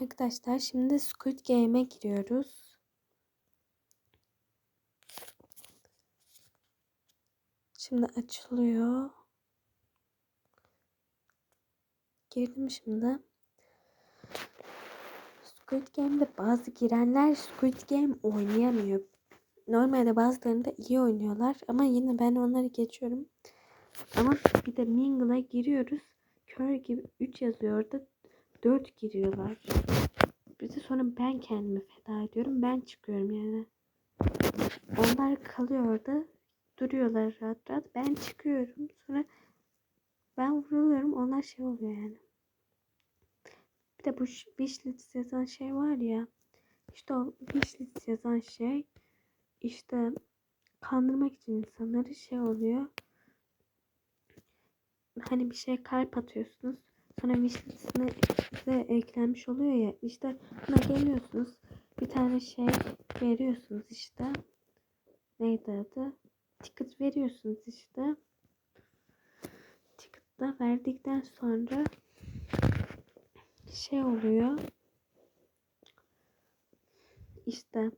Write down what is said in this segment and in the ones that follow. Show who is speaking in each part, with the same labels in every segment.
Speaker 1: Arkadaşlar şimdi Squid Game'e giriyoruz. Şimdi açılıyor. Girdim şimdi. Squid Game'de bazı girenler Squid Game oynayamıyor. Normalde bazılarında iyi oynuyorlar ama yine ben onları geçiyorum. Ama bir de Mingle'a giriyoruz. Kör gibi 3 yazıyor orada. 4 giriyorlar. Bir de sonra ben kendimi feda ediyorum. Ben çıkıyorum yani. Onlar kalıyor orada. Duruyorlar rahat rahat. Ben çıkıyorum. Sonra ben vuruluyorum. Onlar şey oluyor yani. Bir de bu wishlist yazan şey var ya. İşte o wishlist yazan şey işte kandırmak için insanları şey oluyor. Hani bir şey kalp atıyorsunuz. Sonra wishlist'ine size eklenmiş oluyor ya. İşte buna geliyorsunuz. Bir tane şey veriyorsunuz işte. Neydi adı? Ticket veriyorsunuz işte. Ticket da verdikten sonra şey oluyor. İşte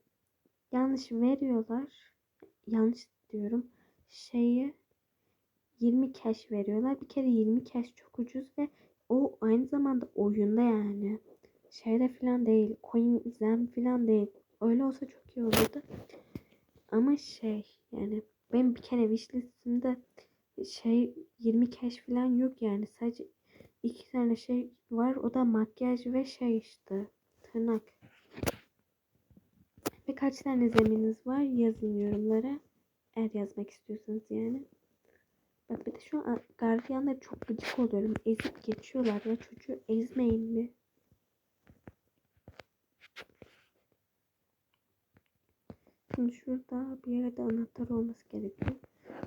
Speaker 1: yanlış veriyorlar. Yanlış diyorum. Şeyi 20 cash veriyorlar. Bir kere 20 cash çok ucuz ve o aynı zamanda oyunda yani. Şeyde falan değil. Coin zem falan değil. Öyle olsa çok iyi olurdu. Ama şey yani ben bir kere wishlistimde şey 20 cash falan yok yani. Sadece iki tane şey var. O da makyaj ve şey işte. Tırnak. Birkaç tane zeminiz var. Yazın yorumlara. Eğer yazmak istiyorsanız yani. Bak bir de şu an gardiyanlara çok gıcık oluyorum. Ezip geçiyorlar ya çocuğu ezmeyin mi? Şimdi şurada bir yerde anahtar olması gerekiyor.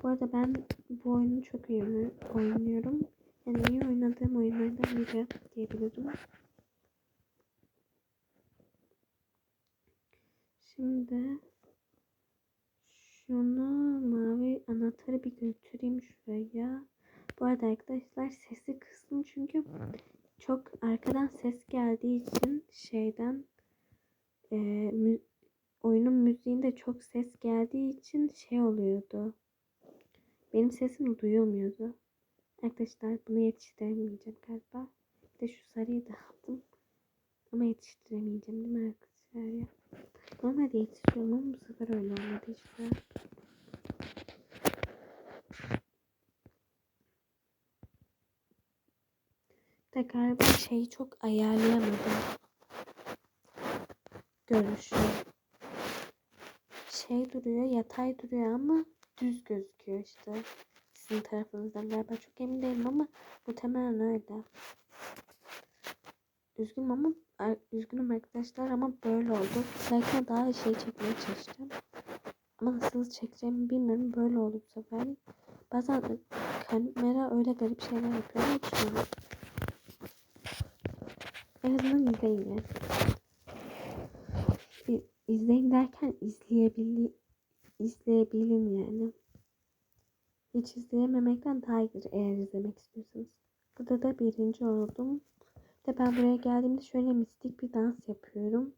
Speaker 1: Bu arada ben bu oyunu çok iyi oynuyorum. Yani iyi oynadığım oyunlardan biri diyebilirim. Şimdi şunu mavi anahtarı bir götüreyim şuraya. Bu arada arkadaşlar sesi kıstım çünkü çok arkadan ses geldiği için şeyden e, mü, oyunun müziğinde çok ses geldiği için şey oluyordu. Benim sesim duyulmuyordu. Arkadaşlar bunu yetiştiremeyeceğim galiba. Bir de şu sarıyı da aldım. Ama yetiştiremeyeceğim değil mi arkadaşlar? Normalde yetiştiriyorum ama bu sefer öyle olmadı işte. De galiba şeyi çok ayarlayamadım. Görüşü. Şey duruyor, yatay duruyor ama düz gözüküyor işte. Sizin tarafınızdan galiba çok emin değilim ama muhtemelen öyle. Üzgünüm ama üzgünüm arkadaşlar ama böyle oldu. Belki daha şey çekmeye çalışacağım. Ama nasıl çekeceğimi bilmiyorum. Böyle oldu bu sefer. Bazen kamera öyle garip şeyler yapıyor hiç En azından izleyin yani. İzleyin derken izleyebil izleyebilin yani. Hiç izleyememekten daha iyidir eğer izlemek istiyorsanız. Burada da birinci oldum. De ben buraya geldiğimde şöyle mistik bir dans yapıyorum.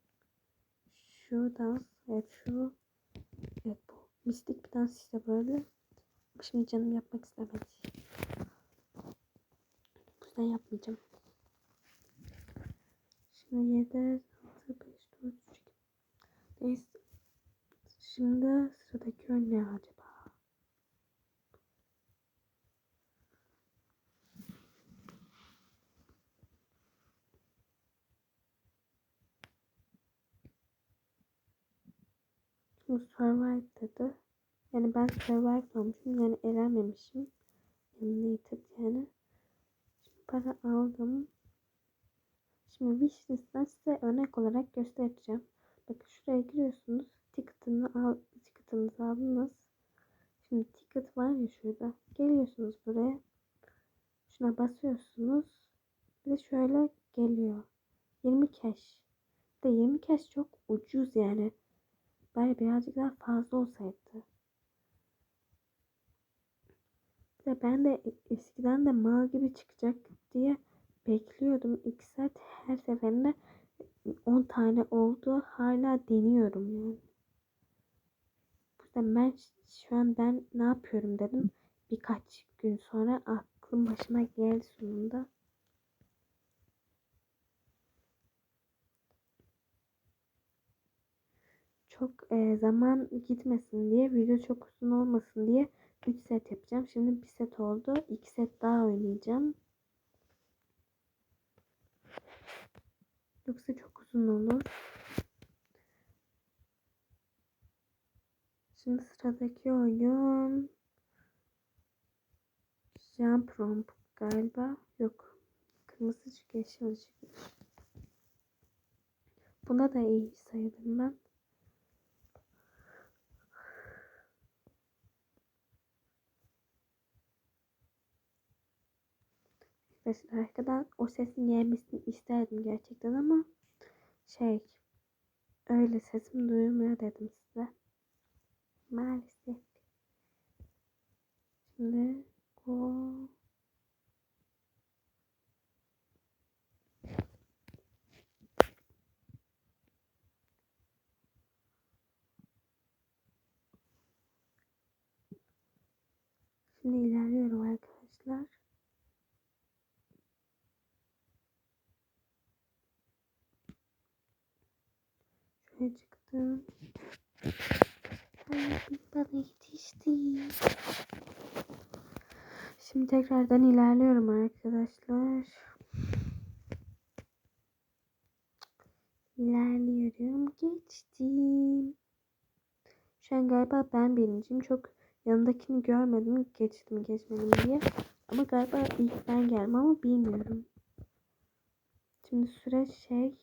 Speaker 1: Şu dans, evet şu. Evet bu. Mistik bir dans işte böyle. Şimdi canım yapmak istemedi. Bu yüzden yapmayacağım. Şimdi 7, 6, 5, 4, 3, 2. Neyse. Şimdi sıradaki ön ne acaba? Şimdi survive dedi. Yani ben survive olmuşum. Yani elenmemişim. Eliminated yani. Şimdi para aldım. Şimdi wishlist'ten size örnek olarak göstereceğim. Bakın şuraya giriyorsunuz. Ticket'ını al, ticket'ınızı aldınız. Şimdi ticket var ya şurada. Geliyorsunuz buraya. Şuna basıyorsunuz. De şöyle geliyor. 20 cash. De 20 cash çok ucuz yani. Bari birazcık daha fazla olsaydı. Bir ben de eskiden de mal gibi çıkacak diye bekliyordum. İki saat her seferinde 10 tane oldu. Hala deniyorum yani. Burada ben şu an ben ne yapıyorum dedim. Birkaç gün sonra aklım başıma geldi sonunda. Çok e, zaman gitmesin diye, video çok uzun olmasın diye 3 set yapacağım. Şimdi bir set oldu. 2 set daha oynayacağım. Yoksa çok uzun olur. Şimdi sıradaki oyun Jump Romp galiba. Yok. Kırmızı ışık yeşil ışık. Buna da iyi sayılırım ben. Arkadaşlar arkadan o sesin gelmesini isterdim gerçekten ama şey öyle sesim duyulmuyor dedim size. Maalesef. Şimdi o Şimdi ilerliyorum arkadaşlar. Şuraya çıktım. Bir bana yetişti. Şimdi tekrardan ilerliyorum arkadaşlar. İlerliyorum. Geçtim. Şu an galiba ben birinciyim. Çok yanındakini görmedim. Geçtim geçmedim diye. Ama galiba ilk ben geldim ama bilmiyorum. Şimdi süre şey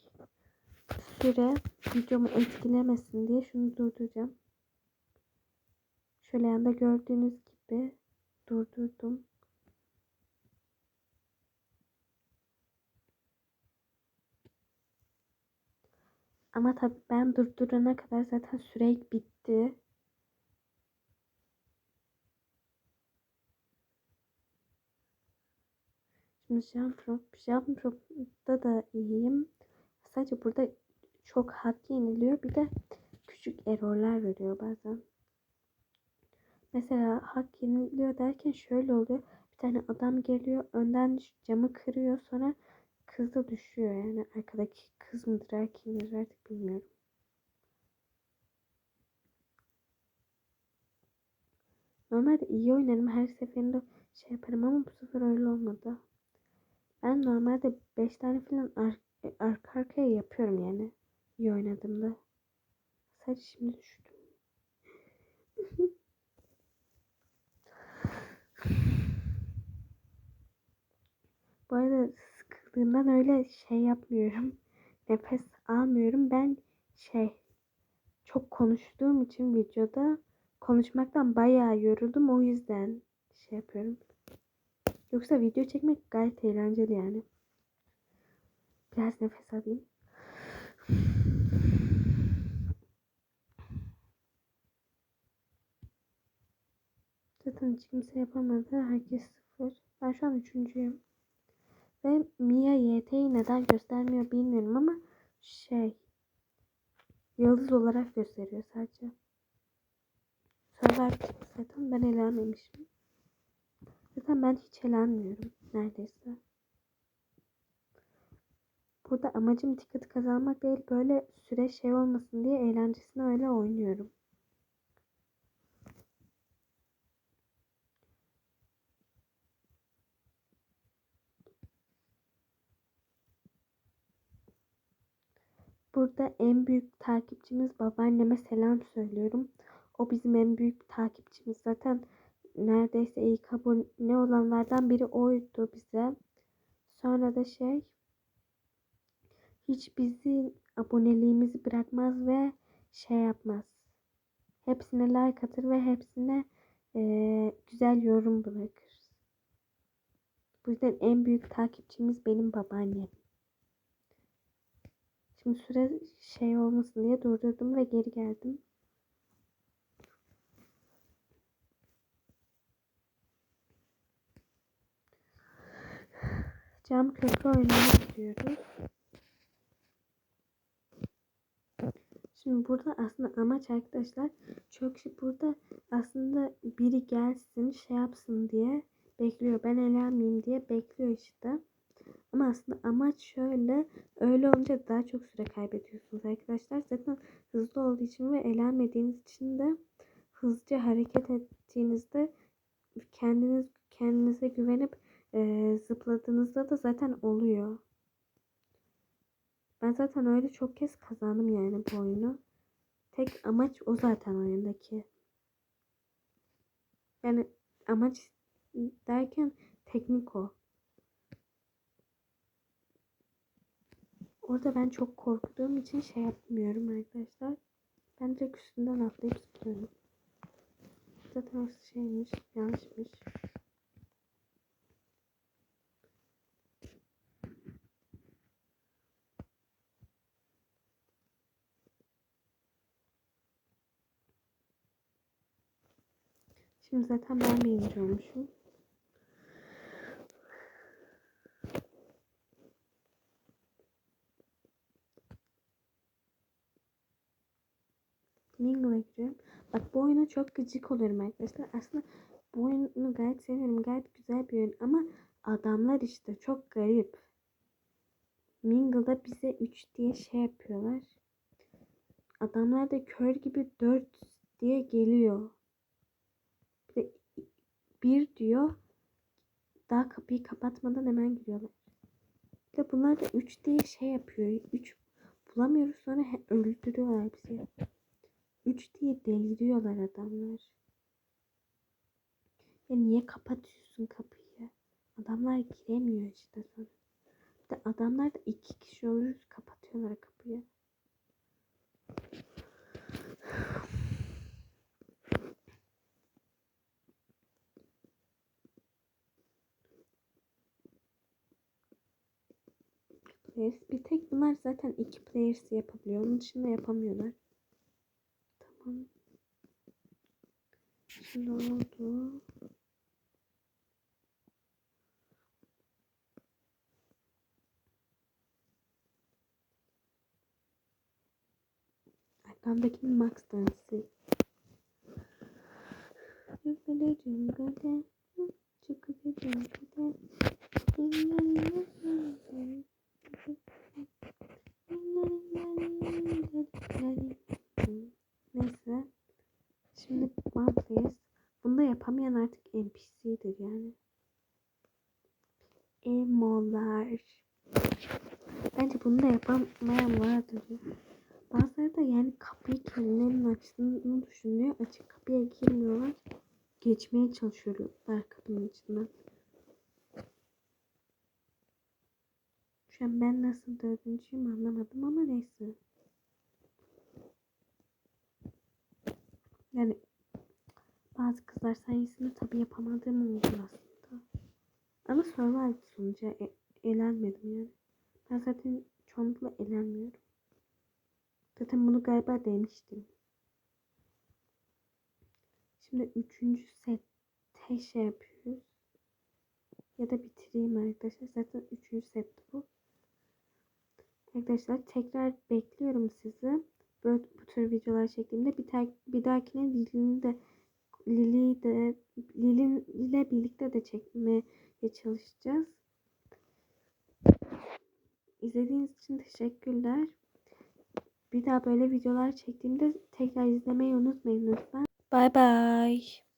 Speaker 1: süre videomu etkilemesin diye şunu durduracağım. Şöyle yanda gördüğünüz gibi durdurdum. Ama tabii ben durdurana kadar zaten süre bitti. Şimdi jump rope, jump rope'da da iyiyim. Sadece burada çok hak yeniliyor. Bir de küçük errorlar veriyor bazen. Mesela hak yeniliyor derken şöyle oluyor. Bir tane adam geliyor önden camı kırıyor sonra kız da düşüyor yani arkadaki kız mıdır erkek midir artık bilmiyorum. Normalde iyi oynarım her seferinde şey yaparım ama bu sefer öyle olmadı. Ben normalde 5 tane falan ar arka arkaya yapıyorum yani iyi oynadığımda. Sadece şimdi düştüm. Bu arada sıkıldığımdan öyle şey yapmıyorum. Nefes almıyorum. Ben şey çok konuştuğum için videoda konuşmaktan bayağı yoruldum. O yüzden şey yapıyorum. Yoksa video çekmek gayet eğlenceli yani. Biraz nefes alayım. Zaten hiç kimse yapamadı. Herkes sıfır. Ben şu an üçüncüyüm. Ve Mia YT'yi neden göstermiyor bilmiyorum ama şey yıldız olarak gösteriyor sadece. Çıktı zaten ben elenmemişim. Zaten ben hiç elenmiyorum neredeyse. Burada amacım ticket kazanmak değil böyle süre şey olmasın diye eğlencesine öyle oynuyorum. Burada en büyük takipçimiz babaanneme selam söylüyorum. O bizim en büyük takipçimiz. Zaten neredeyse ilk abone olanlardan biri oydu bize. Sonra da şey hiç bizi aboneliğimizi bırakmaz ve şey yapmaz. Hepsine like atır ve hepsine e, güzel yorum bırakır. Bu yüzden en büyük takipçimiz benim babaannem. Şimdi süre şey olmasın diye durdurdum ve geri geldim. Cam köprü oynamaya gidiyoruz. Şimdi burada aslında amaç arkadaşlar çok şey burada aslında biri gelsin şey yapsın diye bekliyor. Ben elenmeyeyim diye bekliyor işte. Ama aslında amaç şöyle öyle olunca daha çok süre kaybediyorsunuz arkadaşlar. Zaten hızlı olduğu için ve elenmediğiniz için de hızlıca hareket ettiğinizde kendiniz kendinize güvenip e, zıpladığınızda da zaten oluyor. Ben zaten öyle çok kez kazandım yani bu oyunu. Tek amaç o zaten oyundaki. Yani amaç derken teknik o. Orada ben çok korktuğum için şey yapmıyorum arkadaşlar. Ben direkt üstünden atlayıp zıplıyorum. Zaten orası şeymiş, yanlışmış. Şimdi zaten ben birinci olmuşum. Mingle'a giriyorum. Bak bu oyuna çok gıcık oluyorum arkadaşlar. Aslında bu oyunu gayet seviyorum. Gayet güzel bir oyun ama adamlar işte çok garip. Mingle'da bize 3 diye şey yapıyorlar. Adamlar da kör gibi 4 diye geliyor. Bir de 1 diyor. Daha kapıyı kapatmadan hemen giriyorlar. Bir de bunlar da 3 diye şey yapıyor. 3 bulamıyoruz sonra öldürüyorlar bizi. 3 diye deliriyorlar adamlar. Ya niye kapatıyorsun kapıyı? Adamlar giremiyor işte sonra. Bir de adamlar da iki kişi olur kapatıyorlar kapıyı. Players. Bir tek bunlar zaten iki players yapabiliyor. Onun dışında yapamıyorlar. Şimdi oldu. Arkamdakinin Max dansı. Cıkıdı cıkıdı. Cıkıdı cıkıdı. Neyse. Şimdi Monthly'yiz. Bunu da yapamayan artık NPC'dir yani. Emolar. Da yapamayan vardır. Bazıları da yani kapıyı kendilerinin açtığını düşünüyor. Açık kapıya girmiyorlar. Geçmeye çalışıyorlar kapının içinden. Şu an ben nasıl dördüncüyüm anlamadım ama neyse. Yani bazı kızlar sayesinde tabii yapamadığım oldu aslında. Ama survival sonucu e elenmedim yani. Ben zaten çoğunlukla elenmiyorum. Zaten bunu galiba demiştim. Şimdi üçüncü sette şey yapıyoruz. Ya da bitireyim arkadaşlar. Zaten üçüncü set bu. Arkadaşlar tekrar bekliyorum sizi. Böyle bu tür videolar çektiğimde bir, ter, bir dahakine Lili'ni de Lili de Lili ile birlikte de çekmeye çalışacağız. İzlediğiniz için teşekkürler. Bir daha böyle videolar çektiğimde tekrar izlemeyi unutmayın lütfen. Bye bye.